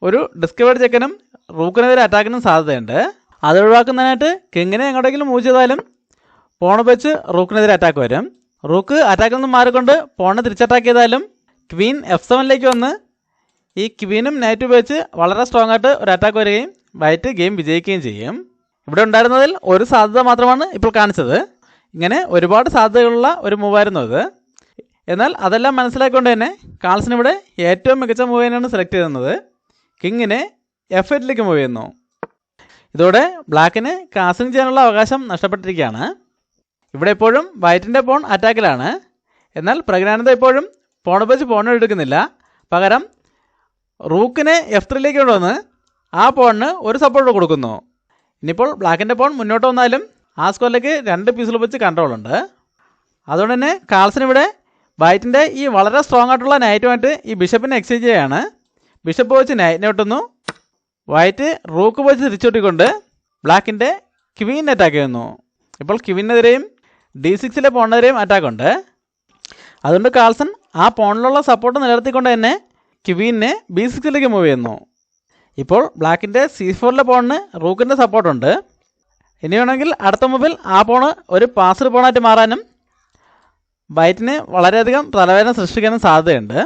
ഒരു ഡിസ്കവേർഡ് ചെക്കനും റൂക്കിനെതിരെ അറ്റാക്കിനും സാധ്യതയുണ്ട്. അത് ഒഴിവാക്കുന്നതിനായിട്ട് കിങ്ങിനെ എങ്ങോട്ടെങ്കിലും മൂവ് ചെയ്താലും പോൺ വെച്ച് റൂക്കിനെതിരെ അറ്റാക്ക് വരും. റൂക്ക് അറ്റാക്കിൽ നിന്ന് മാറിക്കൊണ്ട് പോണിനെ തിരിച്ചറ്റാക്ക് ചെയ്താലും ക്വീൻ എഫ് സെവനിലേക്ക് വന്ന് ഈ ക്വീനും നൈറ്റ് ഉപയോഗിച്ച് വളരെ സ്ട്രോങ് ആയിട്ട് ഒരു അറ്റാക്ക് വരികയും വൈറ്റ് ഗെയിം വിജയിക്കുകയും ചെയ്യും. ഇവിടെ ഉണ്ടായിരുന്നതിൽ ഒരു സാധ്യത മാത്രമാണ് ഇപ്പോൾ കാണിച്ചത്. ഇങ്ങനെ ഒരുപാട് സാധ്യതകളുള്ള ഒരു മൂവായിരുന്നു അത്. എന്നാൽ അതെല്ലാം മനസ്സിലാക്കിക്കൊണ്ട് തന്നെ കാൾസിന് ഇവിടെ ഏറ്റവും മികച്ച മൂവ് തന്നെയാണ് സെലക്ട് ചെയ്യുന്നത് കിങ്ങിനെ എഫ് എറ്റിലേക്ക് മൂവ് ചെയ്യുന്നു. ഇതോടെ ബ്ലാക്കിന് കാസിംഗ് ചെയ്യാനുള്ള അവകാശം നഷ്ടപ്പെട്ടിരിക്കുകയാണ്. ഇവിടെ എപ്പോഴും വൈറ്റിന്റെ പോൺ അറ്റാക്കിലാണ് എന്നാൽ പ്രജ്ഞാനന്ദ ഇപ്പോഴും പോൺ വെച്ച് എടുക്കുന്നില്ല. പകരം റൂക്കിനെ എഫ് ത്രീയിലേക്ക് കൊണ്ടുവന്ന് ആ പോണിന് ഒരു സപ്പോർട്ട് കൊടുക്കുന്നു. ഇനിയിപ്പോൾ ബ്ലാക്കിന്റെ പോൺ മുന്നോട്ട് വന്നാലും ആ സ്കോറിലേക്ക് രണ്ട് പീസുകൾ വെച്ച് കൺട്രോൾ ഉണ്ട്. അതുകൊണ്ട് തന്നെ കാൾസിന് ഇവിടെ വൈറ്റിന്റെ ഈ വളരെ സ്ട്രോങ് ആയിട്ടുള്ള നൈറ്റുമായിട്ട് ഈ ബിഷപ്പിനെ എക്സ്ചേഞ്ച് ചെയ്യാണ് ബിഷപ്പ് വെച്ച് നൈറ്റിനെ ഒട്ടുന്നു വൈറ്റ് റൂക്ക് വെച്ച് തിരിച്ചൊട്ടിക്കൊണ്ട് ബ്ലാക്കിന്റെ ക്വീൻ അറ്റാക്ക് ചെയ്യുന്നു. ഇപ്പോൾ ക്വീനെതിരെയും ഡി സിക്സിലെ പോണിനെതിരെയും അറ്റാക്ക് ഉണ്ട്. അതുകൊണ്ട് കാൾസൺ ആ പോണിലുള്ള സപ്പോർട്ട് നിലനിർത്തിക്കൊണ്ട് തന്നെ ക്വീനെ ബി സിക്സിലേക്ക് മൂവ് ചെയ്യുന്നു. ഇപ്പോൾ ബ്ലാക്കിന്റെ സി ഫോറിലെ പോണിന് റൂക്കിന്റെ സപ്പോർട്ടുണ്ട് ഇനി വേണമെങ്കിൽ അടുത്ത മൂവിൽ ആ പോണ് ഒരു പാസ്ഡ് പോണായിട്ട് മാറാനും വൈറ്റിന് വളരെയധികം തലവേദന സൃഷ്ടിക്കാനും സാധ്യതയുണ്ട്.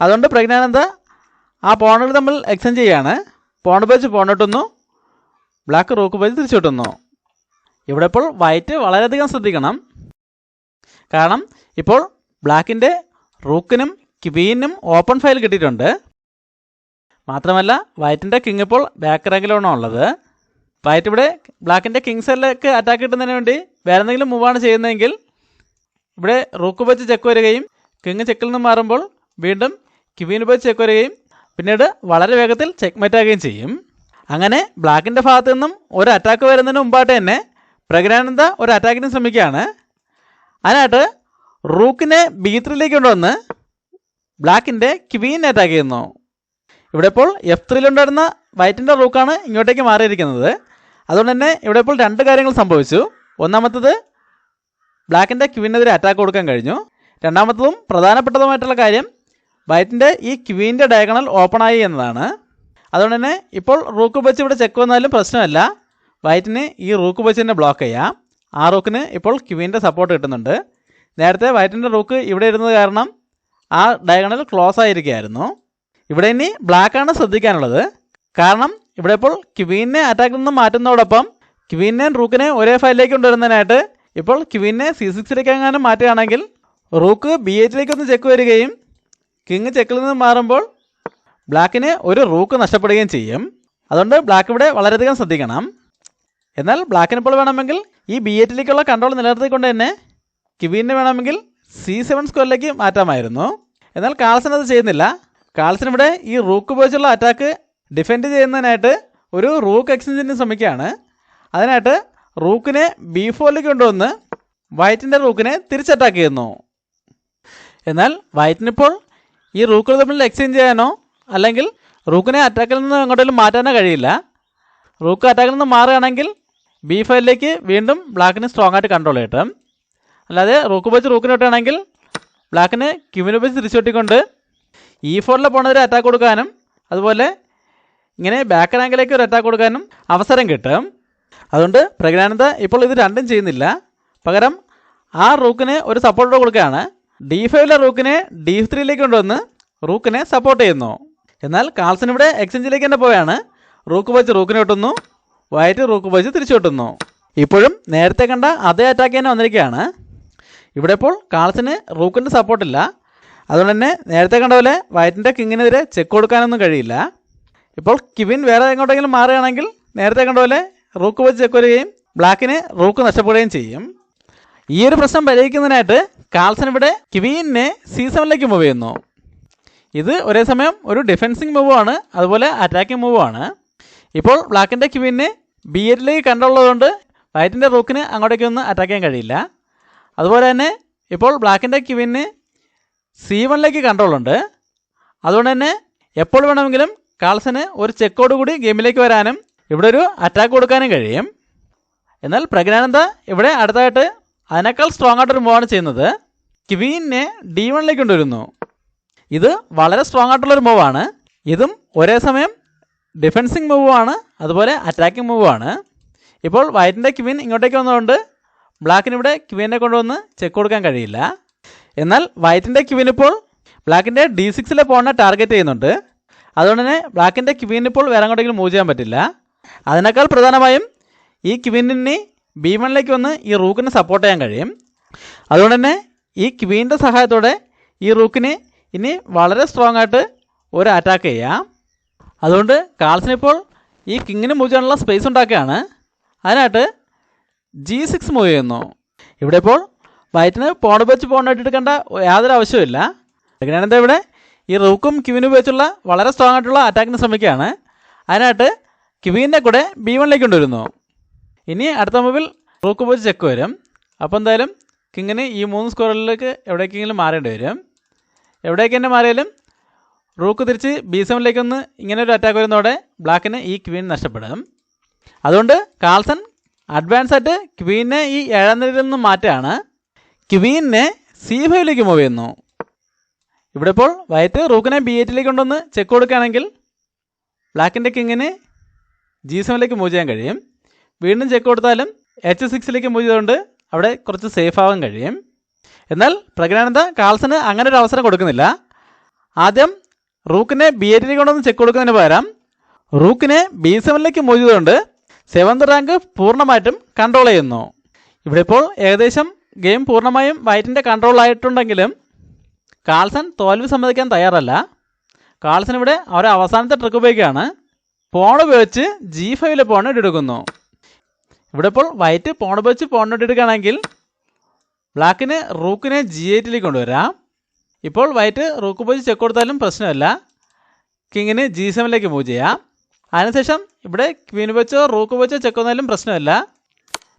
അതുകൊണ്ട് പ്രജ്ഞാനന്ദ ആ പോണുകൾ നമ്മൾ എക്സ്ചേഞ്ച് ചെയ്യാണ്. പോണ്ട് വെച്ച് പോണിട്ടുന്നു. ബ്ലാക്ക് റോക്ക് വെച്ച് തിരിച്ചുവിട്ടുന്നു. ഇവിടെ ഇപ്പോൾ വൈറ്റ് വളരെയധികം ശ്രദ്ധിക്കണം. കാരണം ഇപ്പോൾ ബ്ലാക്കിന്റെ റൂക്കിനും ക്വീനും ഓപ്പൺ ഫയൽ കിട്ടിയിട്ടുണ്ട്. മാത്രമല്ല വൈറ്റിന്റെ കിങ് ഇപ്പോൾ ബാക്ക് റാങ്കിലാണ് ഉള്ളത്. വൈറ്റ് ഇവിടെ ബ്ലാക്കിന്റെ കിങ് സെല്ലിലേക്ക് അറ്റാക്ക് കിട്ടുന്നതിന് വേണ്ടി വേറെ എന്തെങ്കിലും മൂവാണ് ചെയ്യുന്നതെങ്കിൽ ഇവിടെ റൂക്ക് വെച്ച് ചെക്ക് വരികയും കിങ് ചെക്കിൽ നിന്ന് മാറുമ്പോൾ വീണ്ടും ക്വീൻ വെച്ച് ചെക്ക് വരികയും പിന്നീട് വളരെ വേഗത്തിൽ ചെക്ക്മേറ്റ് ആകുകയും ചെയ്യും. അങ്ങനെ ബ്ലാക്കിന്റെ ഭാഗത്തു നിന്നും ഒരു അറ്റാക്ക് വരുന്നതിന് മുമ്പായിട്ട് തന്നെ പ്രഗ്നാനന്ദ ഒരു അറ്റാക്കിന് ശ്രമിക്കുകയാണ്. അതിനായിട്ട് റൂക്കിനെ ബി ത്രീയിലേക്ക് കൊണ്ടുവന്ന് ബ്ലാക്കിന്റെ ക്വീനെ അറ്റാക്ക് ചെയ്യുന്നു. ഇവിടെ ഇപ്പോൾ എഫ് ത്രീയിലുണ്ടായിരുന്ന വൈറ്റിന്റെ റൂക്കാണ് ഇങ്ങോട്ടേക്ക് മാറിയിരിക്കുന്നത്. അതുകൊണ്ട് തന്നെ ഇവിടെ ഇപ്പോൾ രണ്ട് കാര്യങ്ങൾ സംഭവിച്ചു. ഒന്നാമത്തത് ബ്ലാക്കിന്റെ ക്വീനെതിരെ അറ്റാക്ക് കൊടുക്കാൻ കഴിഞ്ഞു. രണ്ടാമത്തതും പ്രധാനപ്പെട്ടതുമായിട്ടുള്ള കാര്യം വൈറ്റിന്റെ ഈ ക്വീന്റെ ഡയഗണൽ ഓപ്പൺ ആയി എന്നതാണ്. അതുകൊണ്ട് തന്നെ ഇപ്പോൾ റൂക്ക് വെച്ച് ഇവിടെ ചെക്ക് വന്നാലും പ്രശ്നമല്ല. വൈറ്റിന് ഈ റൂക്ക് വെച്ച് തന്നെ ബ്ലോക്ക് ചെയ്യാം. ആ റൂക്കിന് ഇപ്പോൾ ക്വീന്റെ സപ്പോർട്ട് കിട്ടുന്നുണ്ട്. നേരത്തെ വൈറ്റിന്റെ റൂക്ക് ഇവിടെ ഇരുന്നത് കാരണം ആ ഡയഗണൽ ക്ലോസ് ആയിരിക്കുകയായിരുന്നു. ഇവിടെ ഇനി ബ്ലാക്കാണ് ശ്രദ്ധിക്കാനുള്ളത്. കാരണം ഇവിടെ ഇപ്പോൾ ക്വീനെ അറ്റാക്കിൽ നിന്ന് മാറ്റുന്നതോടൊപ്പം ക്വീനെയും റൂക്കിനെ ഒരേ ഫയലിലേക്ക് കൊണ്ടുവരുന്നതിനായിട്ട് ഇപ്പോൾ ക്വീനെ സി സിക്സിലേക്ക് എങ്ങാനും മാറ്റുകയാണെങ്കിൽ റൂക്ക് ബി എച്ചിലേക്ക് ഒന്ന് ചെക്ക് വരികയും കിങ് ചെക്കിൽ നിന്ന് മാറുമ്പോൾ ബ്ലാക്കിന് ഒരു റൂക്ക് നഷ്ടപ്പെടുകയും ചെയ്യും. അതുകൊണ്ട് ബ്ലാക്ക് ഇവിടെ വളരെയധികം ശ്രദ്ധിക്കണം. എന്നാൽ ബ്ലാക്കിന് ഇപ്പോൾ വേണമെങ്കിൽ ഈ ബി എറ്റിലേക്കുള്ള കൺട്രോൾ നിലനിർത്തിക്കൊണ്ട് തന്നെ ക്വീനെ വേണമെങ്കിൽ സി സെവൻ സ്ക്വയറിലേക്ക് മാറ്റാമായിരുന്നു. എന്നാൽ കാൾസൺ അത് ചെയ്യുന്നില്ല. കാൾസൺ ഇവിടെ ഈ റൂക്ക് ഉപയോഗിച്ചുള്ള അറ്റാക്ക് ഡിഫെൻഡ് ചെയ്യുന്നതിനായിട്ട് ഒരു റൂക്ക് എക്സ്ചേഞ്ചിന് ശ്രമിക്കുകയാണ്. അതിനായിട്ട് റൂക്കിനെ ബി ഫോറിലേക്ക് കൊണ്ടുവന്ന് വൈറ്റിന്റെ റൂക്കിനെ തിരിച്ചറ്റാക്ക് ചെയ്യുന്നു. എന്നാൽ വൈറ്റിനിപ്പോൾ ഈ റൂക്കുകൾ തമ്മിൽ എക്സ്ചേഞ്ച് ചെയ്യാനോ? അല്ലെങ്കിൽ റൂക്കിനെ അറ്റാക്കിൽ നിന്ന് എങ്ങോട്ടേലും മാറ്റാനോ കഴിയില്ല. റൂക്ക് അറ്റാക്കിൽ നിന്ന് മാറുകയാണെങ്കിൽ ബി ഫൈവിലേക്ക് വീണ്ടും ബ്ലാക്കിന് സ്ട്രോങ് ആയിട്ട് കൺട്രോൾ കിട്ടും അല്ലാതെ റൂക്ക് ഉപയോഗിച്ച് റൂക്കിന് വിട്ടുകയാണെങ്കിൽ ബ്ലാക്കിന് ക്യൂവിനെ ഉപയോഗിച്ച് തിരിച്ചുവിട്ടിക്കൊണ്ട് ഇ ഫോറിലെ പോണവരെ അറ്റാക്ക് കൊടുക്കാനും അതുപോലെ ഇങ്ങനെ ബാക്ക് റാങ്കിലേക്ക് ഒരു അറ്റാക്ക് കൊടുക്കാനും അവസരം കിട്ടും. അതുകൊണ്ട് പ്രജ്ഞാനന്ദ ഇപ്പോൾ ഇത് രണ്ടും ചെയ്യുന്നില്ല. പകരം ആ റൂക്കിന് ഒരു സപ്പോർട്ട് കൊടുക്കുകയാണ്. ഡി ഫൈവിലെ റൂക്കിനെ ഡി ത്രീയിലേക്ക് കൊണ്ടുവന്ന് റൂക്കിനെ സപ്പോർട്ട് ചെയ്യുന്നു. എന്നാൽ കാൾസൺ ഇവിടെ എക്സ്ചേഞ്ചിലേക്ക് തന്നെ പോയാണ്. റൂക്ക് വച്ച് റൂക്കിനെ കിട്ടുന്നു വൈറ്റ് റൂക്ക് വച്ച് തിരിച്ചു കിട്ടുന്നു ഇപ്പോഴും നേരത്തെ കണ്ട അതേ അറ്റാക്ക് തന്നെ വന്നിരിക്കുകയാണ്. ഇവിടെ ഇപ്പോൾ കാൾസിന് റൂക്കിന്റെ സപ്പോർട്ടില്ല അതുകൊണ്ട് തന്നെ നേരത്തെ കണ്ട പോലെ വൈറ്റിന്റെ കിങ്ങിനെതിരെ ചെക്ക് കൊടുക്കാനൊന്നും കഴിയില്ല. ഇപ്പോൾ കിവിൻ വേറെ എങ്ങോട്ടെങ്കിലും മാറുകയാണെങ്കിൽ നേരത്തെ കണ്ട പോലെ റൂക്ക് വെച്ച് ചെക്ക് വരികയും ബ്ലാക്കിന് റൂക്ക് നഷ്ടപ്പെടുകയും ചെയ്യും. ഈ ഒരു പ്രശ്നം പരിഹരിക്കുന്നതിനായിട്ട് കാൾസൺ ഇവിടെ കിവീനെ സി സെവനിലേക്ക് മൂവ് ചെയ്യുന്നു. ഇത് ഒരേ സമയം ഒരു ഡിഫെൻസിങ് മൂവാണ് അതുപോലെ അറ്റാക്കിംഗ് മൂവാണ് ഇപ്പോൾ ബ്ലാക്കിന്റെ ക്വീനെ ബി എറ്റിലേക്ക് കണ്ടുള്ളതുകൊണ്ട് വൈറ്റിന്റെ റൂക്കിന് അങ്ങോട്ടേക്ക് ഒന്ന് അറ്റാക്ക് ചെയ്യാൻ കഴിയില്ല. അതുപോലെ തന്നെ ഇപ്പോൾ ബ്ലാക്കിന്റെ ക്വീന് സി വണ്ണിലേക്ക് കൺട്രോളുണ്ട് അതുകൊണ്ട് തന്നെ എപ്പോൾ വേണമെങ്കിലും കാൾസന് ഒരു ചെക്കോട് കൂടി ഗെയിമിലേക്ക് വരാനും ഇവിടെ ഒരു അറ്റാക്ക് കൊടുക്കാനും കഴിയും. എന്നാൽ പ്രജ്ഞാനന്ദ ഇവിടെ അടുത്തായിട്ട് അതിനേക്കാൾ സ്ട്രോങ് ആയിട്ടൊരു മൂവാണ് ചെയ്യുന്നത്. ക്വീനെ ഡി വണ്ണിലേക്ക് കൊണ്ടുവരുന്നു. ഇത് വളരെ സ്ട്രോങ് ആയിട്ടുള്ളൊരു മൂവാണ് ഇതും ഒരേ സമയം ഡിഫെൻസിങ് മൂവാണ് അതുപോലെ അറ്റാക്കിംഗ് മൂവാണ് ഇപ്പോൾ വൈറ്റിന്റെ ക്വീൻ ഇങ്ങോട്ടേക്ക് വന്നതുകൊണ്ട് ബ്ലാക്കിന് ഇവിടെ ക്വീനെ കൊണ്ടുവന്ന് ചെക്ക് കൊടുക്കാൻ കഴിയില്ല. എന്നാൽ വൈറ്റിന്റെ ക്വീൻ ഇപ്പോൾ ബ്ലാക്കിന്റെ ഡി സിക്സിലെ പോണിനെ ടാർഗറ്റ് ചെയ്യുന്നുണ്ട്. അതുകൊണ്ട് തന്നെ ബ്ലാക്കിന്റെ ക്വീൻ ഇപ്പോൾ വേറെ അങ്ങോട്ടെങ്കിലും മൂവ് ചെയ്യാൻ പറ്റില്ല. അതിനേക്കാൾ പ്രധാനമായും ഈ ക്വീനിനെ ബി വണ്ണിലേക്ക് വന്ന് ഈ റൂക്കിനെ സപ്പോർട്ട് ചെയ്യാൻ കഴിയും. അതുകൊണ്ട് തന്നെ ഈ ക്വീന്റെ സഹായത്തോടെ ഈ റൂക്കിന് ഇനി വളരെ സ്ട്രോങ് ആയിട്ട് ഒരു അറ്റാക്ക് ചെയ്യാം. അതുകൊണ്ട് കാൾസിനിപ്പോൾ ഈ കിങ്ങിന് മൂവ് ചെയ്യാനുള്ള സ്പേസ് ഉണ്ടാക്കുകയാണ്. അതിനായിട്ട് ജി സിക്സ് മൂവ് ചെയ്യുന്നു. ഇവിടെ ഇപ്പോൾ വൈറ്റിന് പോണ്ട് വെച്ച് പോണ്ട് എടുക്കേണ്ട യാതൊരു ആവശ്യമില്ല അങ്ങനെയാണെന്താ ഇവിടെ ഈ റൂക്കും ക്യൂവിനും ഉപയോഗിച്ചുള്ള വളരെ സ്ട്രോങ് ആയിട്ടുള്ള അറ്റാക്കിന് ശ്രമിക്കുകയാണ്. അതിനായിട്ട് ക്യൂവിന്റെ കൂടെ ബി വണ്ണിലേക്ക് കൊണ്ടുവരുന്നു. ഇനി അടുത്ത മൂവിൽ റൂക്ക് ഉപയോഗിച്ച് ചെക്ക് വരും. അപ്പോൾ എന്തായാലും കിങ്ങിന് ഈ മൂന്ന് സ്ക്വയറിലേക്ക് എവിടേക്കെങ്കിലും മാറേണ്ടി വരും. എവിടേക്ക് തന്നെ മാറിയാലും റൂക്ക് തിരിച്ച് ബി സെവനിലേക്കൊന്ന് ഇങ്ങനെ ഒരു അറ്റാക്ക് വരുന്നതോടെ ബ്ലാക്കിന് ഈ ക്വീൻ നഷ്ടപ്പെടും. അതുകൊണ്ട് കാൾസൺ അഡ്വാൻസ് ആയിട്ട് ക്വീനെ ഈ ഏഴാം നിരയിൽ നിന്ന് മാറ്റുകയാണ്. ക്വീനെ സി ഫൈവിലേക്ക് മൂവ് ചെയ്യുന്നു. ഇവിടെ ഇപ്പോൾ വൈറ്റ് റൂക്കിനെ ബി എയ്റ്റിലേക്ക് കൊണ്ടൊന്ന് ചെക്ക് കൊടുക്കുകയാണെങ്കിൽ ബ്ലാക്കിന്റെ കിങ്ങിന് ജി സെവനിലേക്ക് മൂവ് ചെയ്യാൻ കഴിയും. വീണ്ടും ചെക്ക് കൊടുത്താലും എച്ച് സിക്സിലേക്ക് മൂവ് ചെയ്തുകൊണ്ട് അവിടെ കുറച്ച് സേഫ് ആവാൻ കഴിയും. എന്നാൽ പ്രജ്ഞാനന്ദ കാൾസന് അങ്ങനെ ഒരു അവസരം കൊടുക്കുന്നില്ല. ആദ്യം റൂക്കിനെ ബി എ ടിയിലേക്ക് കൊണ്ടൊന്ന് ചെക്ക് കൊടുക്കുന്നതിന് പകരം റൂക്കിനെ ബി സെവനിലേക്ക് മൂവ് ചെയ്തുകൊണ്ട് സെവൻത് റാങ്ക് പൂർണമായിട്ടും കൺട്രോൾ ചെയ്യുന്നു. ഇവിടെ ഇപ്പോൾ ഏകദേശം ഗെയിം പൂർണമായും വൈറ്റിന്റെ കൺട്രോളായിട്ടുണ്ടെങ്കിലും കാൾസൺ തോൽവി സമ്മതിക്കാൻ തയ്യാറല്ല. കാൾസൺ ഇവിടെ അവരെ അവസാനത്തെ ട്രിക്ക് ഉപയോഗിക്കുകയാണ്. പോൺ ഉപയോഗിച്ച് ജി ഫൈവിലെ പോൺ ഇട്ടെടുക്കുന്നു ഇവിടെ ഇപ്പോൾ വൈറ്റ് പോൺ വെച്ച് പോൺ എടുക്കുകയാണെങ്കിൽ ബ്ലാക്കിന് റൂക്കിനെ ജി എയ്റ്റിലേക്ക് കൊണ്ടുവരാം. ഇപ്പോൾ വൈറ്റ് റൂക്ക് പോയി ചെക്ക് കൊടുത്താലും പ്രശ്നമല്ല. കിങ്ങിന് ജി സെവനിലേക്ക് മൂവ് ചെയ്യാം. അതിനുശേഷം ഇവിടെ ക്വീൻ വെച്ചോ റൂക്ക് വെച്ചോ ചെക്ക് വന്നാലും പ്രശ്നമല്ല.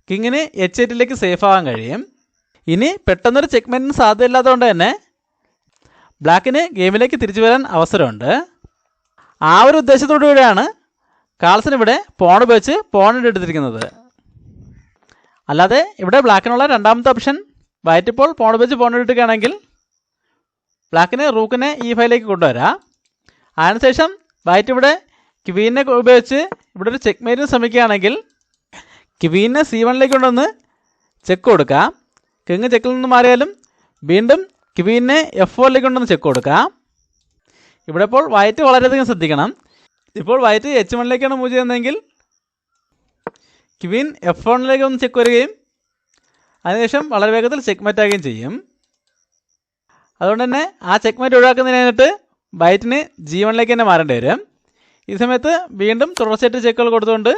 കിങ്ങിന് എച്ച് എയ്റ്റിലേക്ക് സേഫ് ആവാൻ കഴിയും. ഇനി പെട്ടെന്നൊരു ചെക്ക്മെന്റിന് സാധ്യതയില്ലാത്തതുകൊണ്ട് തന്നെ ബ്ലാക്കിന് ഗെയിമിലേക്ക് തിരിച്ചു വരാൻ അവസരമുണ്ട്. ആ ഒരു ഉദ്ദേശത്തോടു കൂടിയാണ് കാൾസൺ ഇവിടെ പോൺ ഉപയോഗിച്ച് പോണിട്ട് എടുത്തിരിക്കുന്നത്. അല്ലാതെ ഇവിടെ ബ്ലാക്കിനുള്ള രണ്ടാമത്തെ ഓപ്ഷൻ വൈറ്റ് ഇപ്പോൾ പോൺ ഉപയോഗിച്ച് പോൺ എടുക്കുകയാണെങ്കിൽ ബ്ലാക്കിന് റൂക്കിനെ ഈ ഫയലിലേക്ക് കൊണ്ടുവരാം. അതിനുശേഷം വൈറ്റ് ഇവിടെ ക്വീനെ ഉപയോഗിച്ച് ഇവിടെ ഒരു ചെക്ക് മേറ്റിന് ശ്രമിക്കുകയാണെങ്കിൽ ക്വീനെ സി വണ്ണിലേക്ക് കൊണ്ടുവന്ന് ചെക്ക് കൊടുക്കാം. കിങ് ചെക്കിൽ നിന്ന് മാറിയാലും വീണ്ടും ക്വീനെ എഫ് ഫോറിലേക്ക് കൊണ്ടുവന്ന് ചെക്ക് കൊടുക്കാം. ഇവിടെ ഇപ്പോൾ വൈറ്റ് വളരെയധികം ശ്രദ്ധിക്കണം. ഇപ്പോൾ വൈറ്റ് എച്ച് വണ്ണിലേക്കാണ് മൂവ് ചെയ്യുന്നതെങ്കിൽ ക്വീൻ എഫ് വണ്ണിലേക്ക് ഒന്ന് ചെക്ക് വരികയും അതിനുശേഷം വളരെ വേഗത്തിൽ ചെക്ക് മാറ്റാകുകയും ചെയ്യും. അതുകൊണ്ട് തന്നെ ആ ചെക്ക് മാറ്റ് ഒഴിവാക്കുന്നതിനായിട്ട് ബൈറ്റിന് ജി വണ്ണിലേക്ക് തന്നെ മാറേണ്ടി വരും. ഈ സമയത്ത് വീണ്ടും തുടർച്ചയായിട്ട് ചെക്കുകൾ കൊടുത്തുകൊണ്ട്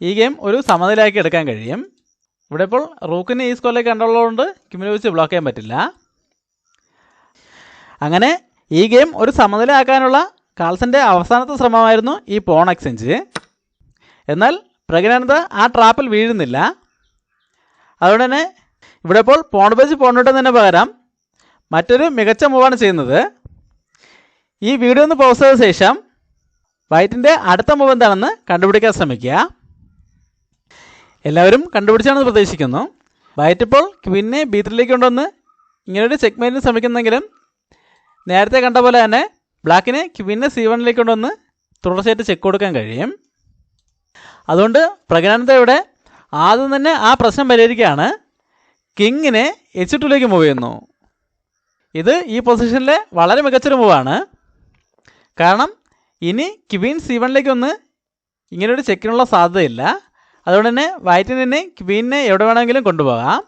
ഈ ഗെയിം ഒരു സമനിലയാക്കി എടുക്കാൻ കഴിയും. ഇവിടെ ഇപ്പോൾ റൂക്കിന് ഈ സ്കോറിലേക്ക് കണ്ടുള്ളതുകൊണ്ട് കിമിനെ വെച്ച് ബ്ലോക്ക് ചെയ്യാൻ പറ്റില്ല. അങ്ങനെ ഈ ഗെയിം ഒരു സമനില ആക്കാനുള്ള കാൾസന്റെ അവസാനത്തെ ശ്രമമായിരുന്നു ഈ പോൺ എക്സ്ചേഞ്ച് എന്നാൽ പ്രഗ്നാനന്ദ ആ ട്രാപ്പിൽ വീഴുന്നില്ല. അതുകൊണ്ട് തന്നെ ഇവിടെ ഇപ്പോൾ പോൺ ബേജ് തന്നെ പകരം മറ്റൊരു മികച്ച മൂവാണ് ചെയ്യുന്നത്. ഈ വീഡിയോ ഒന്ന് പോസ്റ്റ് ചെയ്ത ശേഷം വൈറ്റിന്റെ അടുത്ത മൂവ് എന്താണെന്ന് കണ്ടുപിടിക്കാൻ ശ്രമിക്കുക. എല്ലാവരും കണ്ടുപിടിച്ചാണെന്ന് പ്രതീക്ഷിക്കുന്നു. വൈറ്റ് ഇപ്പോൾ ക്വിന്നെ ബീത്തിലേക്ക് കൊണ്ടുവന്ന് ഇങ്ങനൊരു ചെക്ക്മേറ്റിന് ശ്രമിക്കുന്നെങ്കിലും നേരത്തെ കണ്ട പോലെ തന്നെ ബ്ലാക്കിനെ ക്വിന്നെ സി വണ്ണിലേക്ക് കൊണ്ടുവന്ന് തുടർച്ചയായിട്ട് ചെക്ക് കൊടുക്കാൻ കഴിയും. അതുകൊണ്ട് പ്രജ്ഞാനന്ദ ഇവിടെ ആദ്യം തന്നെ ആ പ്രശ്നം പരിഹരിക്കുകയാണ്. കിങ്ങിനെ എച്ച് ടുലേക്ക് മൂവ് ചെയ്യുന്നു. ഇത് ഈ പൊസിഷനിലെ വളരെ മികച്ചൊരു മൂവാണ് കാരണം ഇനി ക്വീൻ സി വണ്ണിലേക്ക് ഒന്ന് ഇങ്ങനൊരു ചെക്കിനുള്ള സാധ്യതയില്ല. അതുകൊണ്ട് തന്നെ വൈറ്റിന് തന്നെ ക്വീനെ എവിടെ വേണമെങ്കിലും കൊണ്ടുപോകാം.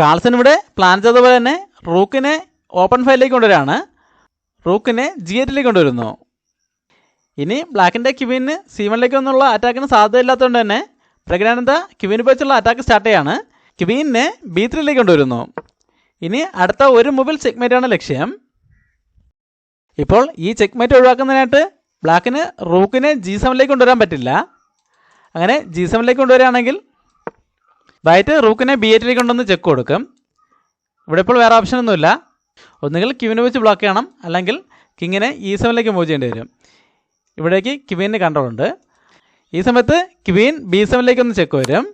കാൾസൺ ഇവിടെ പ്ലാൻ ചെയ്തതുപോലെ തന്നെ റൂക്കിനെ ഓപ്പൺ ഫയലിലേക്ക് കൊണ്ടുവരാണ് റൂക്കിനെ ജി എറ്റിലേക്ക് കൊണ്ടുവരുന്നു. ഇനി ബ്ലാക്കിന്റെ ക്യുവിന് സി വണ്ണിലേക്ക് ഒന്നുള്ള അറ്റാക്കിന് സാധ്യതയില്ലാത്തതുകൊണ്ട് തന്നെ പ്രഗ്നാനന്ദ ക്യുവിന് വെച്ചുള്ള അറ്റാക്ക് സ്റ്റാർട്ട് ചെയ്യാണ്. ക്യുവിനെ ബി ത്രീയിലേക്ക് കൊണ്ടുവരുന്നു. ഇനി അടുത്ത ഒരു മൊബൈൽ ചെക്ക്മേറ്റാണ് ലക്ഷ്യം. ഇപ്പോൾ ഈ ചെക്ക്മേറ്റ് ഒഴിവാക്കുന്നതിനായിട്ട് ബ്ലാക്കിന് റൂക്കിനെ ജി സെവനിലേക്ക് കൊണ്ടുവരാൻ പറ്റില്ല. അങ്ങനെ ജി സെവനിലേക്ക് കൊണ്ടുവരികയാണെങ്കിൽ വൈറ്റ് റൂക്കിനെ ബി എയ്റ്റിലേക്ക് കൊണ്ടുവന്ന് ചെക്ക് കൊടുക്കും. ഇവിടെ ഇപ്പോൾ വേറെ ഓപ്ഷനൊന്നുമില്ല ഒന്നുകിൽ ക്യൂവിനെ വെച്ച് ബ്ലോക്ക് ചെയ്യണം അല്ലെങ്കിൽ കിങ്ങിനെ ഈ സെവനിലേക്ക് മൂവ് ചെയ്യേണ്ടി വരും. ഇവിടേക്ക് ക്വീനിന് കൺട്രോൾ ഉണ്ട്. ഈ സമയത്ത് ക്വീൻ ബി സെവനിലേക്ക് ഒന്ന് ചെക്ക് വരും.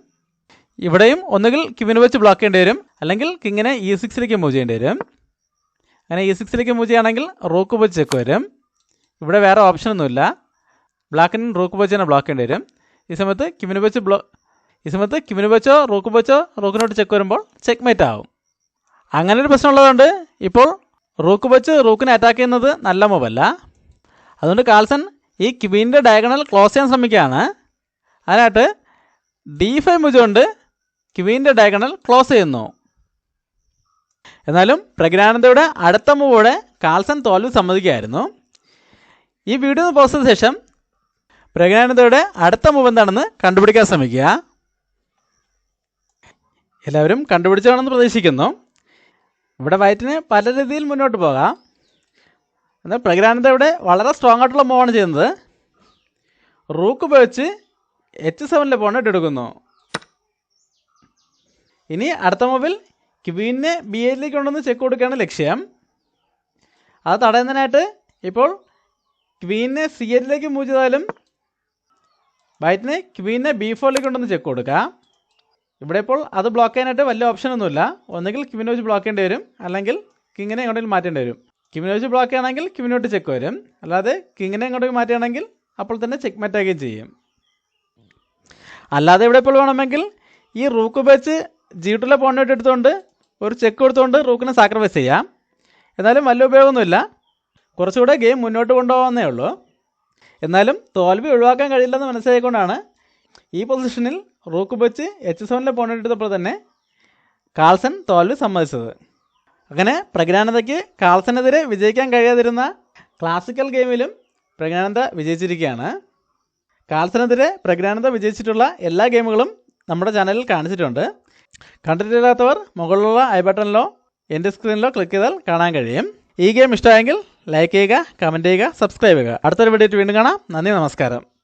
ഇവിടെയും ഒന്നുകിൽ ക്വീനെ വെച്ച് ബ്ലോക്ക് ചെയ്യേണ്ടി വരും. അല്ലെങ്കിൽ കിങ്ങിനെ ഇ സിക്സിലേക്ക് മൂവ് ചെയ്യേണ്ടി വരും. അങ്ങനെ ഇ സിക്സിലേക്ക് മൂവ് ചെയ്യുകയാണെങ്കിൽ റോക്ക് വെച്ച് ചെക്ക് വരും. ഇവിടെ വേറെ ഓപ്ഷനൊന്നുമില്ല ബ്ലാക്കിനും റോക്ക് വെച്ച് തന്നെ ബ്ലോക്ക് ചെയ്യേണ്ടി വരും. ഈ സമയത്ത് ക്വീനെ വെച്ച് ബ്ലോ ഈ സമയത്ത് ക്വീനെ വെച്ചോ റോക്ക് വെച്ചോ റോക്കിനോട്ട് ചെക്ക് വരുമ്പോൾ ചെക്ക് മേറ്റ് ആവും. അങ്ങനെ ഒരു പ്രശ്നമുള്ളതുകൊണ്ട് ഇപ്പോൾ റോക്ക് വെച്ച് റോക്കിനെ അറ്റാക്ക് ചെയ്യുന്നത് നല്ല മൂവല്ല അതുകൊണ്ട് കാൾസൺ ഈ ക്വീന്റെ ഡയഗണൽ ക്ലോസ് ചെയ്യാൻ ശ്രമിക്കുകയാണ്. അതിനായിട്ട് ഡി ഫൈവ് മുജുകൊണ്ട് ക്വീന്റെ ഡയഗണൽ ക്ലോസ് ചെയ്യുന്നു. എന്നാലും പ്രജ്ഞാനന്ദയുടെ അടുത്ത മൂവോടെ കാൽസൺ തോൽവി സമ്മതിക്കുകയായിരുന്നു. ഈ വീഡിയോ പോസ്റ്റ് ചെയ്ത ശേഷം പ്രജ്ഞാനന്ദയുടെ അടുത്ത മൂവ് എന്താണെന്ന് കണ്ടുപിടിക്കാൻ ശ്രമിക്കുക. എല്ലാവരും കണ്ടുപിടിച്ചാണെന്ന് പ്രതീക്ഷിക്കുന്നു. ഇവിടെ വയറ്റിന് പല രീതിയിൽ മുന്നോട്ട് പോകാം. എന്നാൽ പ്രഗ്രാനന്ദ ഇവിടെ വളരെ സ്ട്രോങ് ആയിട്ടുള്ള മൂവാണ് ചെയ്യുന്നത്. റൂക്ക് ഉപയോഗിച്ച് എച്ച് സെവനിലെ പോണറ്റ് എടുക്കുന്നു. ഇനി അടുത്ത മൂവിൽ ക്വീനെ ബി എയിലേക്ക് കൊണ്ടുവന്ന് ചെക്ക് കൊടുക്കുകയാണ് ലക്ഷ്യം. അത് തടയുന്നതിനായിട്ട് ഇപ്പോൾ ക്വീനെ സി എല്ലിലേക്ക് മൂവ് ചെയ്താലും വൈറ്റിന് ക്വീനെ ബി ഫോറിലേക്ക് കൊണ്ടുവന്ന് ചെക്ക് കൊടുക്കുക ഇവിടെ ഇപ്പോൾ അത് ബ്ലോക്ക് ചെയ്യാനായിട്ട് വലിയ ഓപ്ഷൻ ഒന്നുമില്ല. ഒന്നുകിൽ ക്വീനെ വെച്ച് ബ്ലോക്ക് ചെയ്യേണ്ടി വരും. അല്ലെങ്കിൽ കിങ്ങിനെ എങ്ങോട്ടെങ്കിലും മാറ്റേണ്ടി വരും. ക്വിനെ വെച്ച് ബ്ലോക്ക് ചെയ്യണമെങ്കിൽ കിമിനോട്ട് ചെക്ക് വരും. അല്ലാതെ കിങ്ങിനെ ഇങ്ങോട്ട് മാറ്റുകയാണെങ്കിൽ അപ്പോൾ തന്നെ ചെക്ക് മാറ്റാകുകയും ചെയ്യും. അല്ലാതെ ഇവിടെ ഇപ്പോൾ വേണമെങ്കിൽ ഈ റൂക്ക് വെച്ച് ജീട്ടിലെ പോണിട്ട് എടുത്തുകൊണ്ട് ഒരു ചെക്ക് കൊടുത്തുകൊണ്ട് റൂക്കിനെ സാക്രിഫൈസ് ചെയ്യാം. എന്നാലും വലിയ ഉപയോഗമൊന്നുമില്ല. കുറച്ചുകൂടെ ഗെയിം മുന്നോട്ട് കൊണ്ടുപോകാവുന്നേ ഉള്ളൂ. എന്നാലും തോൽവി ഒഴിവാക്കാൻ കഴിയില്ലെന്ന് മനസ്സിലായിക്കൊണ്ടാണ് ഈ പൊസിഷനിൽ റൂക്ക് വെച്ച് എച്ച് സെവനിലെ പോയിന്റ് എടുത്തപ്പോൾ തന്നെ കാൾസൺ തോൽവി സമ്മതിച്ചത്. അങ്ങനെ പ്രജ്ഞാനന്ദയ്ക്ക് കാൾസനെതിരെ വിജയിക്കാൻ കഴിയാതിരുന്ന ക്ലാസിക്കൽ ഗെയിമിലും പ്രജ്ഞാനന്ദ വിജയിച്ചിരിക്കുകയാണ്. കാൾസനെതിരെ പ്രജ്ഞാനന്ദ വിജയിച്ചിട്ടുള്ള എല്ലാ ഗെയിമുകളും നമ്മുടെ ചാനലിൽ കാണിച്ചിട്ടുണ്ട്. കണ്ടിട്ടില്ലാത്തവർ മുകളിലുള്ള ഐ ബട്ടണിലോ എന്റെ സ്ക്രീനിലോ ക്ലിക്ക് ചെയ്താൽ കാണാൻ കഴിയും. ഈ ഗെയിം ഇഷ്ടമായെങ്കിൽ ലൈക്ക് ചെയ്യുക കമന്റ് ചെയ്യുക സബ്സ്ക്രൈബ് ചെയ്യുക. അടുത്തൊരു വീഡിയോ വീണ്ടും കാണാം. നന്ദി നമസ്കാരം.